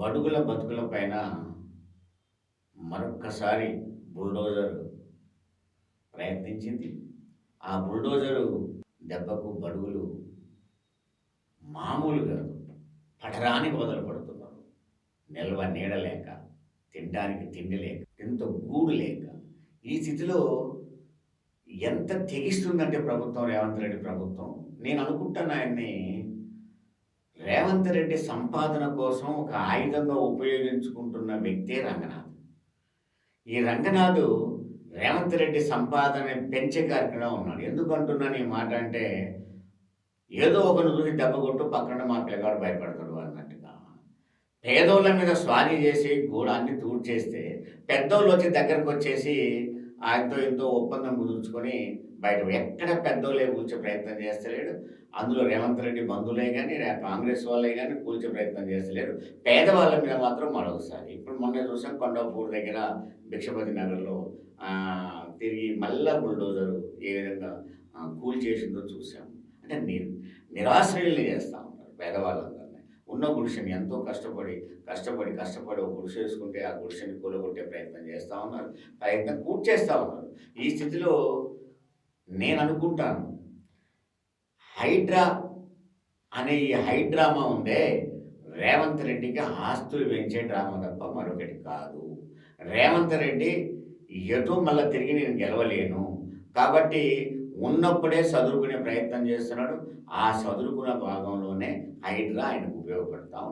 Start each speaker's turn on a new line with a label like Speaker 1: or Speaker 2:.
Speaker 1: బడుగుల బతుకుల పైన మరొక్కసారి బుల్డోజరు ప్రయత్నించింది. ఆ బుల్డోజరు దెబ్బకు బడుగులు మామూలు కాదు పడరానికి పడుతున్నారు. నిల్వ నీడలేక తినడానికి తిండి లేక ఎంత గూడు లేక. ఈ స్థితిలో ఎంత తెగిస్తుందంటే ప్రభుత్వం రేవంత్ రెడ్డి ప్రభుత్వం నేను అనుకుంటాను ఆయన్ని రేవంత్ రెడ్డి సంపాదన కోసం ఒక ఆయుధంగా ఉపయోగించుకుంటున్న వ్యక్తే రంగనాథ్. ఈ రంగనాథు రేవంత్ రెడ్డి సంపాదన పెంచే కార్యక్రమం ఉన్నాడు. ఎందుకంటున్నాను ఈ మాట అంటే ఏదో ఒకరు చూసి దెబ్బ కొట్టు పక్కన మా పిల్లగాడు భయపడతాడు అన్నట్టుగా. పేదోళ్ళ మీద స్వారీ చేసి గూడాన్ని తూడ్చేస్తే పెద్దోళ్ళు వచ్చి దగ్గరకు వచ్చేసి ఆయనతో ఎంతో ఒప్పందం కుదుర్చుకొని బయట ఎక్కడ పెద్దోళ్ళే కూర్చే ప్రయత్నం చేస్తలేడు. అందులో రేవంత్ రెడ్డి బంధువులే కానీ కాంగ్రెస్ వాళ్ళే కానీ కూల్చే ప్రయత్నం చేస్తలేడు. పేదవాళ్ళ మీద మాత్రం మరొకసారి. ఇప్పుడు మొన్న చూసాం కొండపూర్ దగ్గర భిక్షపతి నగర్లో తిరిగి మళ్ళా బుల్డోజరు ఏ విధంగా కూల్ చేసిందో చూసాం. అంటే నిరాశ్రయుల్ని చేస్తూ ఉంటారు పేదవాళ్ళందరూ. ఉన్న గుడిసెని ఎంతో కష్టపడి కష్టపడి కష్టపడి ఒక గుడిసె వేసుకుంటే ఆ గుడిసెని కూలగొట్టే ప్రయత్నం చేస్తూ ఉన్నారు. ప్రయత్నం కూర్చేస్తూ ఉన్నారు. ఈ స్థితిలో నేను అనుకుంటాను హైడ్రా అనే ఈ హైడ్రామా ఉందే రేవంత్ రెడ్డికి ఆస్తులు పెంచే డ్రామా తప్ప మరొకటి కాదు. రేవంత్ రెడ్డి ఎటు మళ్ళీ తిరిగి నేను గెలవలేను. కాబట్టి ఉన్నప్పుడే చదువుకునే ప్రయత్నం చేస్తున్నాడు. ఆ చదువుకున్న భాగంలోనే హైడ్రా ఆయనకు ఉపయోగపడతా